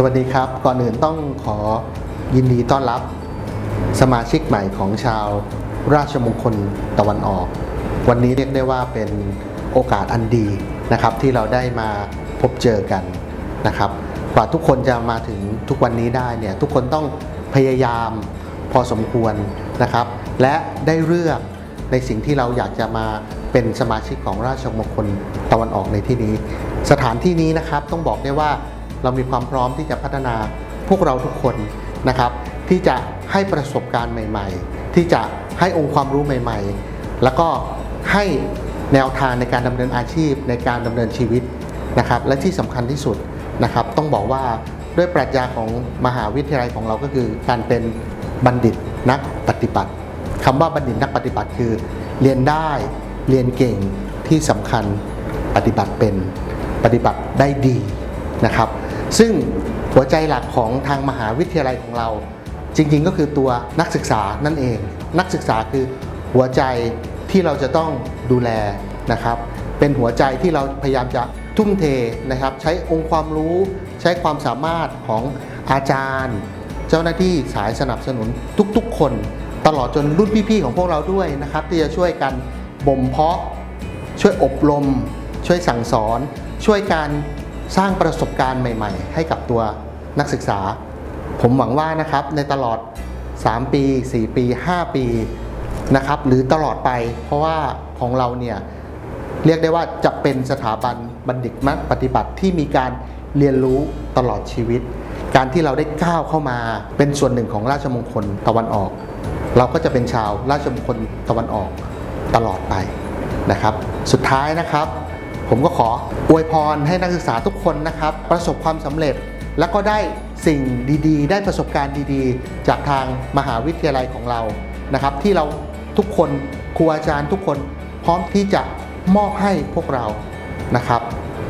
สวัสดีครับ ก่อนอื่นต้องขอยินดีต้อนรับสมาชิกใหม่ของชาวราชมงคลตะวันออก วันนี้เรียกได้ว่าเป็นโอกาสอันดีนะครับ ที่เราได้มาพบเจอกันนะครับกว่าทุกคนจะมาถึงทุกวันนี้ได้เนี่ยทุกคนต้องพยายามพอสมควรนะครับ และได้เลือกในสิ่งที่เราอยากจะมาเป็นสมาชิกของราชมงคลตะวันออกในที่นี้ สถานที่นี้นะครับต้องบอกได้ว่า เรามีความพร้อมที่จะพัฒนาพวกเราทุกคนนะครับ ที่จะให้ประสบการณ์ใหม่ ๆ ที่จะให้องค์ความรู้ใหม่ ๆ แล้วก็ให้แนวทางในการดำเนินอาชีพในการดำเนินชีวิตนะครับ และที่สำคัญที่สุดนะครับ ต้องบอกว่าด้วยปรัชญาของมหาวิทยาลัยของเราก็คือ การเป็นบัณฑิตนักปฏิบัติคำว่าบัณฑิตนักปฏิบัติคือ เรียนได้เรียนเก่งที่สำคัญปฏิบัติเป็นปฏิบัติได้ดีนะครับ ซึ่งหัวใจหลักของทางมหาวิทยาลัยของเรา จริง ๆ ก็คือตัวนักศึกษานั่นเอง นักศึกษาคือหัวใจที่เราจะต้องดูแลนะครับ เป็นหัวใจที่เราพยายามจะทุ่มเทนะครับ ใช้องค์ความรู้ใช้ความสามารถของอาจารย์ เจ้าหน้าที่สายสนับสนุนทุกๆ คน ตลอดจนรุ่นพี่ๆของพวกเราด้วยนะครับ ที่จะช่วยกันบ่มเพาะ ช่วยอบรม ช่วยสั่งสอน ช่วยการ สร้างประสบการณ์ใหม่ๆ ให้กับตัวนักศึกษา ผมหวังว่านะครับในตลอด 3 ปี 4 ปี 5 ปีนะครับหรือตลอดไป เพราะว่าของเราเนี่ยเรียกได้ว่าจะเป็นสถาบันบัณฑิตนักปฏิบัติที่มีการเรียนรู้ตลอดชีวิต การที่เราได้ก้าวเข้ามาเป็นส่วนหนึ่งของราชมงคลตะวันออก เราก็จะเป็นชาวราชมงคลตะวันออกตลอดไปนะครับ สุดท้ายนะครับ ผมก็ขออวยพรให้นักศึกษาทุกคนนะครับ ประสบความสำเร็จแล้วก็ได้สิ่งดีๆ ได้ประสบการณ์ดีๆ จากทางมหาวิทยาลัยของเรานะครับ ที่เราทุกคนครูอาจารย์ทุกคนพร้อมที่จะมอบให้พวกเรานะครับ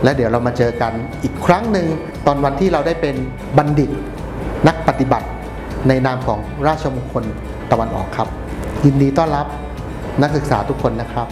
และเดี๋ยวเรามาเจอกันอีกครั้งหนึ่งตอนวันที่เราได้เป็นบัณฑิตนักปฏิบัติในนามของราชมงคลตะวันออกครับ ยินดีต้อนรับนักศึกษาทุกคนนะครับ